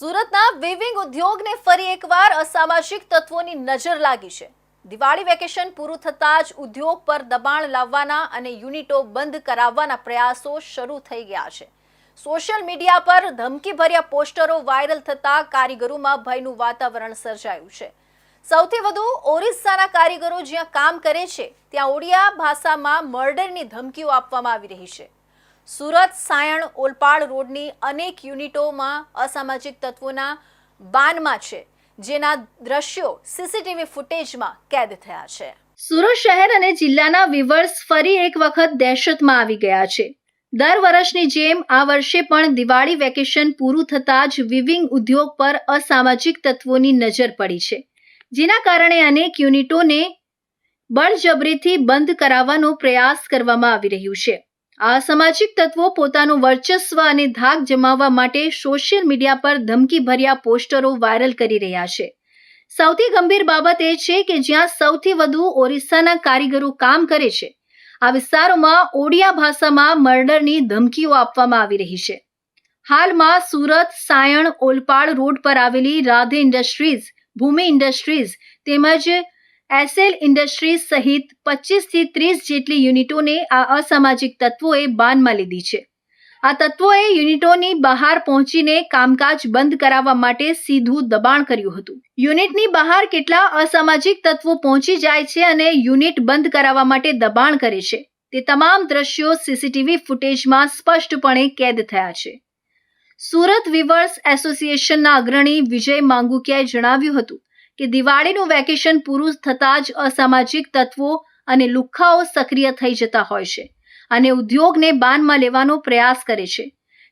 સુરતના વિવિંગ ઉદ્યોગને ફરી એકવાર અસામાજિક તત્વોની નજર લાગી છે. દિવાળી વેકેશન પૂરું થતાં જ ઉદ્યોગ પર દબાણ લાવવાના અને યુનિટો બંધ કરાવવાના પ્રયાસો શરૂ થઈ ગયા છે. સોશિયલ મીડિયા પર ધમકીભર્યા પોસ્ટરો વાયરલ થતાં કારીગરોમાં ભયનું વાતાવરણ સર્જાયું છે. સૌથી વધુ ઓરિસ્સાના કારીગરો જ્યાં કામ કરે છે, ત્યાં ઓડિયા ભાષામાં મર્ડરની ધમકીઓ આપવામાં આવી રહી છે. સુરત સાયણ ઓલપાડ રોડની અનેક યુનિટોમાં અસામાજિક તત્વોના બાનમાં છે, જેના દ્રશ્યો સીસીટીવી ફૂટેજમાં કેદ થયા છે. સુરત શહેર અને જિલ્લાના વિવર્સ ફરી એક વખત દહેશતમાં આવી ગયા છે. દર વર્ષની જેમ આ વર્ષે પણ દિવાળી વેકેશન પૂરું થતાં જ વિવિંગ ઉદ્યોગ પર અસામાજિક તત્વોની નજર પડી છે, જેના કારણે અનેક યુનિટોને બળજબરીથી બંધ કરાવવાનો પ્રયાસ કરવામાં આવી રહ્યું છે. આ અસામાજિક તત્વો પોતાનું વર્ચસ્વ અને ધાક જમાવવા માટે સોશિયલ મીડિયા પર ધમકીભર્યા પોસ્ટરો વાયરલ કરી રહ્યા છે. સૌથી ગંભીર બાબત એ છે કે જ્યાં સૌથી વધુ ઓરિસ્સાના કારીગરો કામ કરે છે, આ વિસ્તારોમાં ઓડિયા ભાષામાં મર્ડરની ધમકીઓ આપવામાં આવી રહી છે. હાલમાં સુરત, સાયણ, ઓલપાડ રોડ પર આવેલી રાધે ઇન્ડસ્ટ્રીઝ, ભૂમિ ઇન્ડસ્ટ્રીઝ તેમજ એસએલ ઇન્ડસ્ટ્રીઝ સહિત પચીસથી ત્રીસ જેટલી યુનિટોને આ અસામાજિક તત્વોએ બાનમાં લીધી છે. આ તત્વોએ યુનિટોની બહાર પહોંચીને કામકાજ બંધ કરાવવા માટે સીધું દબાણ કર્યું હતું. યુનિટની બહાર કેટલા અસામાજિક તત્વો પહોંચી જાય છે અને યુનિટ બંધ કરાવવા માટે દબાણ કરે છે, તે તમામ દ્રશ્યો સીસીટીવી ફૂટેજમાં સ્પષ્ટપણે કેદ થયા છે. સુરત વિવર્સ એસોસિએશનના અગ્રણી વિજય માંગુકિયાએ જણાવ્યું હતું કે દિવાળીનું વેકેશન પૂરું થતાં જ અસામાજિક તત્વો અને લુખ્ખાઓ સક્રિય થઈ જતા હોય છે અને ઉદ્યોગને બાનમાં લેવાનો પ્રયાસ કરે છે.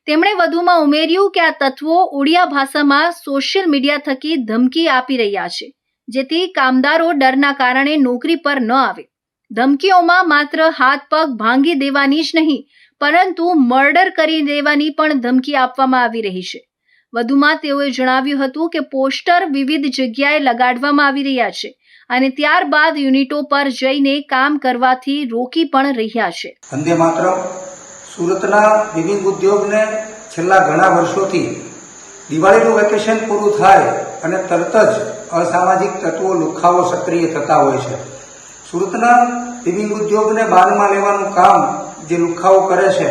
તેમણે વધુમાં ઉમેર્યું કે આ તત્વો ઓડિયા ભાષામાં સોશિયલ મીડિયા થકી ધમકી આપી રહ્યા છે, જેથી કામદારો ડરના કારણે નોકરી પર ન આવે. ધમકીઓમાં માત્ર હાથ પગ ભાંગી દેવાની જ નહીં, પરંતુ મર્ડર કરી દેવાની પણ ધમકી આપવામાં આવી રહી છે. વધુમાં તેઓએ જણાવ્યું હતું કે પોસ્ટર વિવિધ જગ્યાએ લગાડવામાં આવી રહ્યા છે અને ત્યારબાદ યુનિટો પર જઈને કામ કરવાથી રોકી પણ રહ્યા છે. વંદે માત્ર સુરતના વિવિધ ઉદ્યોગને છેલ્લા ઘણા વર્ષોથી દિવાળીનું વેકેશન પૂરું થાય અને તરત જ અસામાજિક તત્વો લુખાઓ સક્રિય થતા હોય છે. સુરતના વિવિધ ઉદ્યોગને બાનમાં લેવાનું કામ જે લુખાઓ કરે છે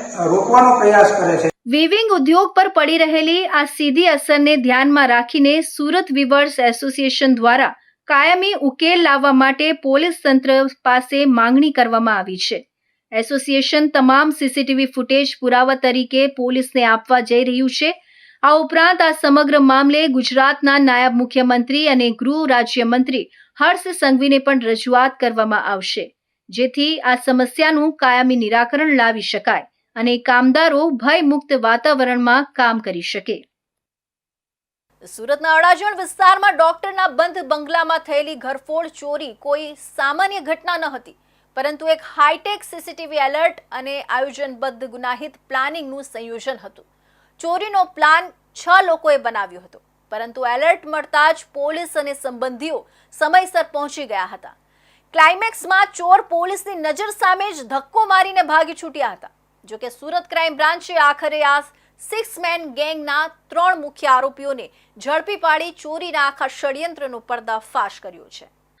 રોકવાનો પ્રયાસ કરે છે. વિવિંગ ઉદ્યોગ પર પડી રહેલી આ સીધી અસરને ધ્યાનમાં રાખીને સુરત વિવર્સ એસોસિએશન દ્વારા કાયમી ઉકેલ લાવવા માટે પોલીસ તંત્ર પાસે માંગણી કરવામાં આવી છે. એસોસિએશન તમામ સીસીટીવી ફૂટેજ પુરાવા તરીકે પોલીસને આપવા જઈ રહ્યું છે. આ ઉપરાંત આ સમગ્ર મામલે ગુજરાતના નાયબ મુખ્યમંત્રી અને ગૃહ રાજ્યમંત્રી હર્ષ સંઘવીને પણ રજૂઆત કરવામાં આવશે. જેથી આ સમસ્યાનું કાયમી નિરાકરણ લાવી શકાય. અને કામદારો ભયમુક્ત વાતાવરણમાં કામ કરી શકે. સુરતના અડાજણ વિસ્તારમાં ડોક્ટરના બંધ બંગલામાં થયેલી ઘરફોડ ચોરી કોઈ સામાન્ય ઘટના ન હતી, પરંતુ એક હાઈટેક સીસીટીવી એલર્ટ અને આયોજનબદ્ધ ગુનાહિત પ્લાનિંગનું સંયોજન હતું. ચોરીનો પ્લાન છ લોકોએ બનાવ્યો હતો, પરંતુ એલર્ટ મળતા જ પોલીસ અને સંબંધીઓ સમયસર પહોંચી ગયા હતા. ક્લાઇમેક્સમાં ચોર પોલીસની નજર સામે જ ધક્કો મારીને ભાગી છૂટ્યા હતા. જોકે સુરત ક્રાઇમ બ્રાન્ચે આખરે આ સિક્સ મેન ગેંગના ત્રણ મુખ્ય આરોપીઓને ઝડપી પાડી ચોરીના આખા ષડયંત્રનો પર્દાફાશ કર્યો છે.